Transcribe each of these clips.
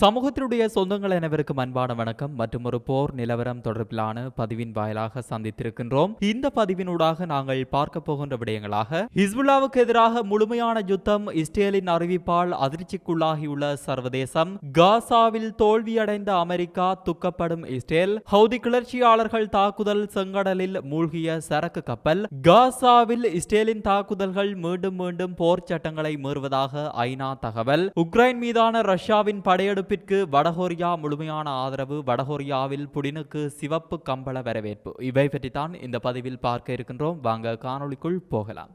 சமூகத்தினுடைய சொந்தங்கள் அனைவருக்கும் அன்பான வணக்கம். மற்றும் ஒரு போர் நிலவரம் தொடர்பிலான பதிவின் வாயிலாக சந்தித்திருக்கின்றோம். இந்த பதிவினூடாக நாங்கள் பார்க்க போகின்ற விடயங்களாக ஹிஸ்புல்லாவுக்கு எதிராக முழுமையான யுத்தம் இஸ்ரேலின் அறிவிப்பால் அதிர்ச்சிக்குள்ளாகியுள்ள சர்வதேசம் காசாவில் தோல்வியடைந்த அமெரிக்கா துக்கப்படும் இஸ்ரேல் ஹவுதி கிளர்ச்சியாளர்கள் தாக்குதல் செங்கடலில் மூழ்கிய சரக்கு கப்பல் காசாவில் இஸ்ரேலின் தாக்குதல்கள் மீண்டும் மீண்டும் போர் சட்டங்களை மீறுவதாக ஐநா தகவல் உக்ரைன் மீதான ரஷ்யாவின் கருப்பிற்கு வடகொரியா முழுமையான ஆதரவு வடகொரியாவில் புடினுக்கு சிவப்பு கம்பள வரவேற்பு. இவை பற்றித்தான் இந்த பதிவில் பார்க்க இருக்கின்றோம். வாங்க காணொளிக்குள் போகலாம்.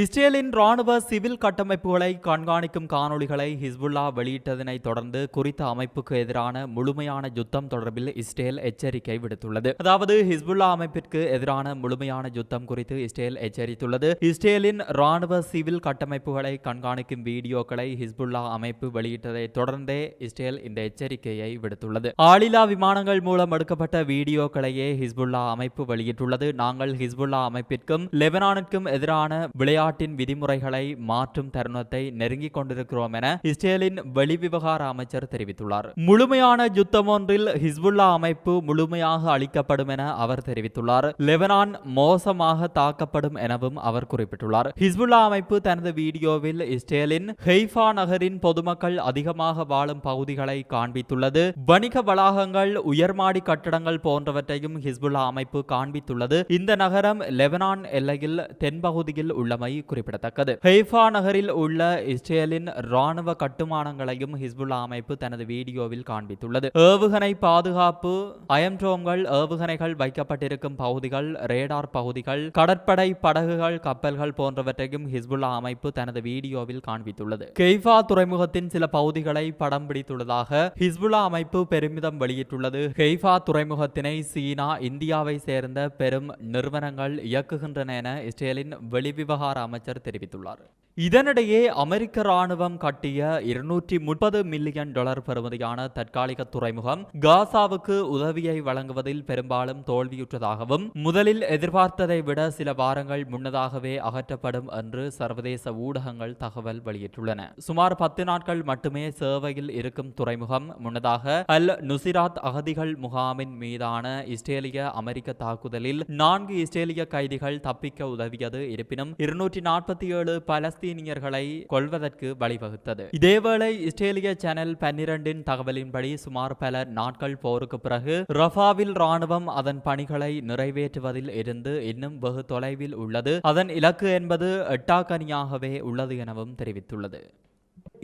இஸ்ரேலின் ராணுவ சிவில் கட்டமைப்புகளை கண்காணிக்கும் காணொளிகளை ஹிஸ்புல்லா வெளியிட்டதனை தொடர்ந்து குறித்த அமைப்புக்கு எதிரான முழுமையான யுத்தம் தொடர்பில் இஸ்ரேல் எச்சரிக்கை விடுத்துள்ளது. அதாவது ஹிஸ்புல்லா அமைப்பிற்கு எதிரான முழுமையான யுத்தம் குறித்து இஸ்ரேல் எச்சரித்துள்ளது. இஸ்ரேலின் ராணுவ சிவில் கட்டமைப்புகளை கண்காணிக்கும் வீடியோக்களை ஹிஸ்புல்லா அமைப்பு வெளியிட்டதை தொடர்ந்தே இஸ்ரேல் இந்த எச்சரிக்கையை விடுத்துள்ளது. ஆளில்லா விமானங்கள் மூலம் எடுக்கப்பட்ட வீடியோக்களையே ஹிஸ்புல்லா அமைப்பு வெளியிட்டுள்ளது. நாங்கள் ஹிஸ்புல்லா அமைப்பிற்கும் லெபனானுக்கும் எதிரான விளையாட்டின் விதிமுறைகளை மாற்றும் தருணத்தை நெருங்கிக் கொண்டிருக்கிறோம் என இஸ்ரேலின் வெளிவிவகார அமைச்சர் தெரிவித்துள்ளார். முழுமையான யுத்தம் ஒன்றில் ஹிஸ்புல்லா அமைப்பு முழுமையாக அளிக்கப்படும் என அவர் தெரிவித்துள்ளார். லெபனான் மோசமாக தாக்கப்படும் எனவும் அவர் குறிப்பிட்டுள்ளார். ஹிஸ்புல்லா அமைப்பு தனது வீடியோவில் இஸ்ரேலின் ஹெய்ஃபா நகரின் பொதுமக்கள் அதிகமாக வாழும் பகுதிகளை காண்பித்துள்ளது. வணிக வளாகங்கள் உயர்மாடி கட்டடங்கள் போன்றவற்றையும் ஹிஸ்புல்லா அமைப்பு காண்பித்துள்ளது. இந்த நகரம் லெபனான் எல்லையில் தென்பகுதியில் உள்ளமை குறிப்பிடத்தக்கது. ஹெய்ஃபா நகரில் உள்ள இஸ்ரேலின் ராணுவ கட்டுமானங்களையும் ஹிஸ்புல்லா அமைப்பு தனது வீடியோவில் காண்பித்துள்ளது. ஏவுகணை பாதுகாப்பு அயம்ட்ரோம்கள் ஏவுகணைகள் வைக்கப்பட்டிருக்கும் பகுதிகள் ரேடார் பகுதிகள் கடற்படை படகுகள் கப்பல்கள் போன்றவற்றையும் ஹிஸ்புல்லா அமைப்பு தனது வீடியோவில் காண்பித்துள்ளது. கெய்ஃபா துறைமுகத்தின் சில பகுதிகளை படம் பிடித்துள்ளதாக ஹிஸ்புல்லா அமைப்பு பெருமிதம் வெளியிட்டுள்ளது. கெய்ஃபா துறைமுகத்தினை சீனா இந்தியாவை சேர்ந்த பெரும் நிறுவனங்கள் இயக்குகின்றன என இஸ்ரேலின் வெளிவிவகார அமைச்சர் தெரிவித்துள்ளார். இதனிடையே அமெரிக்க ராணுவம் கட்டிய இருநூற்றி முப்பது மில்லியன் டாலர் பெறுமதியான தற்காலிக துறைமுகம் காசாவுக்கு உதவியை வழங்குவதில் பெரும்பாலும் தோல்வியுற்றதாகவும் முதலில் எதிர்பார்த்ததை விட சில வாரங்கள் முன்னதாகவே அகற்றப்படும் என்று சர்வதேச ஊடகங்கள் தகவல் வெளியிட்டுள்ளன. சுமார் பத்து நாட்கள் மட்டுமே சேவையில் இருக்கும் துறைமுகம் முன்னதாக அல் நுசிராத் அகதிகள் முகாமின் மீதான இஸ்ரேலிய அமெரிக்க தாக்குதலில் நான்கு இஸ்ரேலிய கைதிகள் தப்பிக்க உதவியது இருப்பினும் இருநூற்றி நாற்பத்தி ஏழு பலஸ்தீனியர்களை கொல்வதற்கு வழிவகுத்தது. இதேவேளை இஸ்ரேலிய சேனல் பன்னிரண்டின் தகவலின்படி சுமார் பல நாட்கள் போருக்கு பிறகு ரஃபாவில் ராணுவம் அதன் பணிகளை நிறைவேற்றுவதில் இருந்து இன்னும் வெகு தொலைவில் உள்ளது. அதன் இலக்கு என்பது எட்டாக்கனியாகவே உள்ளது எனவும் தெரிவித்துள்ளது.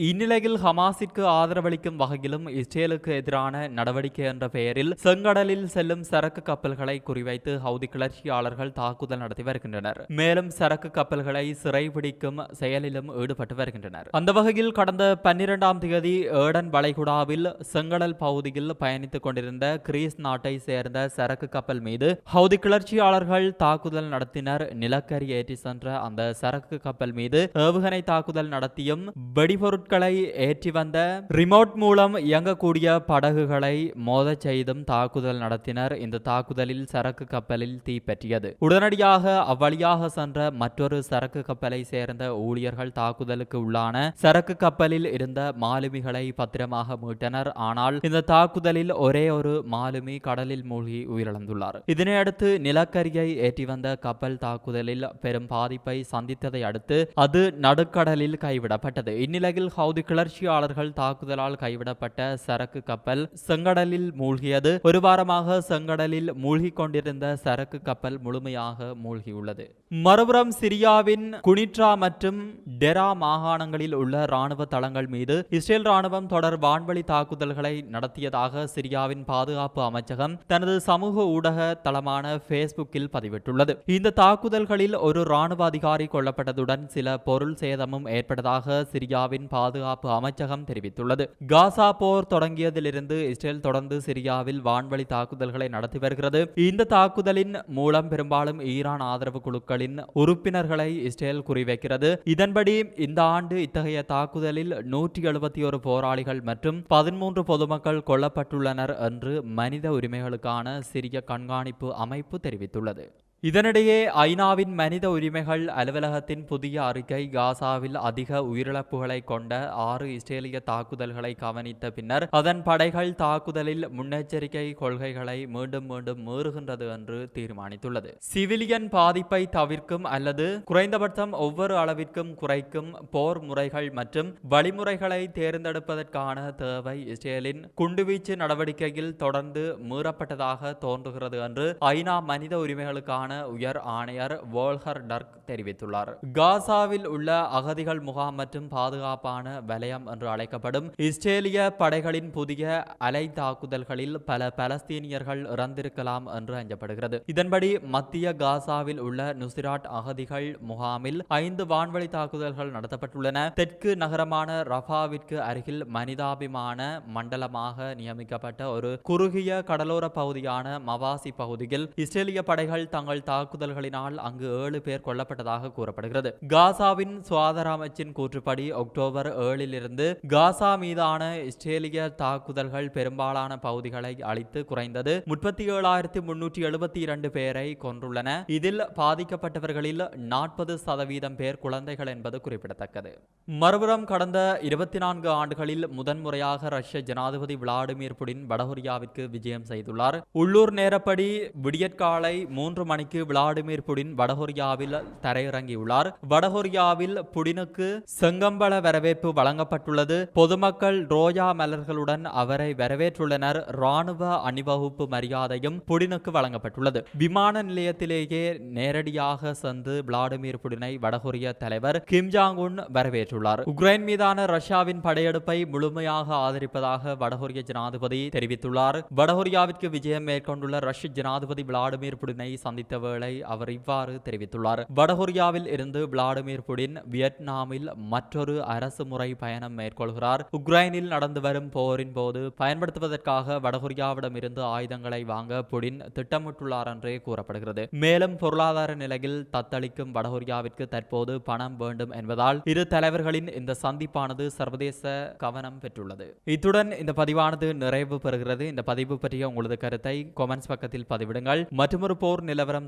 இந்நிலையில் ஹமாஸிற்கு ஆதரவளிக்கும் வகையிலும் இஸ்ரேலுக்கு எதிரான நடவடிக்கை என்ற பெயரில் செங்கடலில் செல்லும் சரக்கு கப்பல்களை குறிவைத்து ஹவுதி கிளர்ச்சியாளர்கள் தாக்குதல் நடத்தி வருகின்றனர். மேலும் சரக்கு கப்பல்களை சிறைபிடிக்கும் செயலிலும் ஈடுபட்டு வருகின்றனர். அந்த வகையில் கடந்த பன்னிரெண்டாம் தேதி ஏடன் வளைகுடாவில் செங்கடல் பகுதியில் பயணித்துக் கொண்டிருந்த கிரீஸ் நாட்டை சேர்ந்த சரக்கு கப்பல் மீது ஹவுதி கிளர்ச்சியாளர்கள் தாக்குதல் நடத்தினர். நிலக்கரி ஏற்றி சென்ற அந்த சரக்கு கப்பல் மீது ஏவுகணை தாக்குதல் நடத்தியும் வெடிபொருட்கள் பொருட்களை ஏற்றி வந்த ரிமோட் மூலம் இயங்கக்கூடிய படகுகளை மோதச் செய்தும் தாக்குதல் நடத்தினர். இந்த தாக்குதலில் சரக்கு கப்பலில் தீப்பற்றியது உடனடியாக அவ்வழியாக சென்ற மற்றொரு சரக்கு கப்பலை சேர்ந்த ஊழியர்கள் தாக்குதலுக்கு உள்ளான சரக்கு கப்பலில் இருந்த மாலுமிகளை பத்திரமாக மீட்டனர். ஆனால் இந்த தாக்குதலில் ஒரே ஒரு மாலுமி கடலில் மூழ்கி உயிரிழந்துள்ளார். இதனையடுத்து நிலக்கரியை ஏற்றி வந்த கப்பல் தாக்குதலில் பெரும் பாதிப்பை சந்தித்ததை அடுத்து அது நடுக்கடலில் கைவிடப்பட்டது. இந்நிலையில் சவுதி கிளர்ச்சியாளர்கள் தாக்குதலால் கைவிடப்பட்ட சரக்கு கப்பல் செங்கடலில் மூழ்கியது. ஒரு வாரமாக செங்கடலில் மூழ்கிக் கொண்டிருந்த சரக்கு கப்பல் முழுமையாக மூழ்கியுள்ளது. மறுபுறம் சிரியாவின் குனிட்ரா மற்றும் டெரா மாகாணங்களில் உள்ள ராணுவ தளங்கள் மீது இஸ்ரேல் ராணுவம் தொடர் வான்வழி தாக்குதல்களை நடத்தியதாக சிரியாவின் பாதுகாப்பு அமைச்சகம் தனது சமூக ஊடக தளமான பேஸ்புக்கில் பதிவிட்டுள்ளது. இந்த தாக்குதல்களில் ஒரு ராணுவ அதிகாரி கொல்லப்பட்டதுடன் சில பொருள் சேதமும் ஏற்பட்டதாக சிரியாவின் பாதுகாப்பு அமைச்சகம் தெரிவித்துள்ளது. காசா போர் தொடங்கியதிலிருந்து இஸ்ரேல் தொடர்ந்து சிரியாவில் வான்வழி தாக்குதல்களை நடத்தி வருகிறது. இந்த தாக்குதலின் மூலம் பெரும்பாலும் ஈரான் ஆதரவு குழுக்களின் உறுப்பினர்களை இஸ்ரேல் குறிவைக்கிறது. இதன்படி இந்த ஆண்டு இத்தகைய தாக்குதலில் நூற்றி எழுபத்தி ஒரு போராளிகள் மற்றும் பதிமூன்று பொதுமக்கள் கொல்லப்பட்டுள்ளனர் என்று மனித உரிமைகளுக்கான சிறிய கண்காணிப்பு அமைப்பு தெரிவித்துள்ளது. இதனிடையே ஐநாவின் மனித உரிமைகள் அலுவலகத்தின் புதிய அறிக்கை காசாவில் அதிக உயிரிழப்புகளை கொண்ட ஆறு இஸ்ரேலிய தாக்குதல்களை கவனித்த பின்னர் அதன் படைகள் தாக்குதலில் முன்னெச்சரிக்கை கொள்கைகளை மீண்டும் மீண்டும் மீறுகின்றது என்று தீர்மானித்துள்ளது. சிவிலியன் பாதிப்பை தவிர்க்கும் அல்லது குறைந்தபட்சம் ஒவ்வொரு அளவிற்கும் குறைக்கும் போர் முறைகள் மற்றும் வழிமுறைகளை தேர்ந்தெடுப்பதற்கான தேவை இஸ்ரேலின் குண்டுவீச்சு நடவடிக்கையில் தொடர்ந்து மீறப்பட்டதாக தோன்றுகிறது என்று ஐநா மனித உரிமைகளுக்கான உயர் ஆணையர் வோல்ஹர் டர்க் தெரிவித்துள்ளார். காசாவில் உள்ள அகதிகள் முகாம் மற்றும் பாதுகாப்பான வலயம் என்று அழைக்கப்படும் இஸ்ரேலிய படைகளின் புதிய அலை தாக்குதல்களில் பல பலஸ்தீனியர்கள் இறந்திருக்கலாம் என்று அஞ்சப்படுகிறது. இதன்படி மத்திய காசாவில் உள்ள நுசிராட் அகதிகள் முகாமில் ஐந்து வான்வழி தாக்குதல்கள் நடத்தப்பட்டுள்ளன. தெற்கு நகரமான ரஃபாவிற்கு அருகில் மனிதாபிமான மண்டலமாக நியமிக்கப்பட்ட ஒரு குறுகிய கடலோர பகுதியான மவாசி பகுதியில் இஸ்ரேலிய படைகள் தங்கள் தாக்குதல்களினால் அங்கு ஏழு பேர் கொல்லப்பட்டதாக கூறப்படுகிறது. காசாவின் சுகாதார அமைச்சின் கூற்றுப்படி அக்டோபர் ஏழிலிருந்து காசா மீதான இஸ்ரேலிய தாக்குதல்கள் பெரும்பாலான பகுதிகளை அழித்து குறைந்தது முப்பத்தி ஏழாயிரத்தி முன்னூற்றி எழுபத்தி இரண்டு பேரை கொன்றுள்ளன. இதில் பாதிக்கப்பட்டவர்களில் நாற்பது சதவீதம் பேர் குழந்தைகள் என்பது குறிப்பிடத்தக்கது. மறுபுறம் கடந்த இருபத்தி நான்கு ஆண்டுகளில் முதன்முறையாக ரஷ்ய ஜனாதிபதி விளாடிமிர் புடின் வடகொரியாவிற்கு விஜயம் செய்துள்ளார். உள்ளூர் நேரப்படி விடியற்காலை மூன்று மணிக்கு மணிக்கு விளாடிமிர் புடின் வடகொரியாவில் தரையிறங்கியுள்ளார். வடகொரியாவில் புடினுக்கு செங்கம்பள வரவேற்பு வழங்கப்பட்டுள்ளது. பொதுமக்கள் ரோஜா மலர்களுடன் அவரை வரவேற்றுள்ளனர். ராணுவ அணிவகுப்பு மரியாதையும் புடினுக்கு வழங்கப்பட்டுள்ளது. விமான நிலையத்திலேயே நேரடியாக சென்று விளாடிமிர் புடினை வடகொரிய தலைவர் கிம் ஜாங் உன் வரவேற்றுள்ளார். உக்ரைன் மீதான ரஷ்யாவின் படையெடுப்பை முழுமையாக ஆதரிப்பதாக வடகொரிய ஜனாதிபதி தெரிவித்துள்ளார். வடகொரியாவிற்கு விஜயம் மேற்கொண்டுள்ள ரஷ்ய ஜனாதிபதி விளாடிமிர் புடினை சந்தித்த வேளை அவர் இவ்வாறு தெரிவித்துள்ளார். வடகொரியாவில் இருந்து விளாடிமிர் புடின் வியட்நாமில் மற்றொரு அரசு முறை பயணம் மேற்கொள்கிறார். உக்ரைனில் நடந்து வரும் போரின் போது பயன்படுத்துவதற்காக வடகொரியாவிடமிருந்து ஆயுதங்களை வாங்க புடின் திட்டமிட்டுள்ளார் என்றே கூறப்படுகிறது. மேலும் பொருளாதார நிலையில் தத்தளிக்கும் வடகொரியாவிற்கு தற்போது பணம் வேண்டும் என்பதால் இரு தலைவர்களின் இந்த சந்திப்பானது சர்வதேச கவனம் பெற்றுள்ளது. இத்துடன் இந்த பதிவானது நிறைவு பெறுகிறது. இந்த பதிவு பற்றிய உங்களது கருத்தை கொமெண்ட்ஸ் பக்கத்தில் பதிவிடுங்கள். மற்றொரு போர் நிலவரம்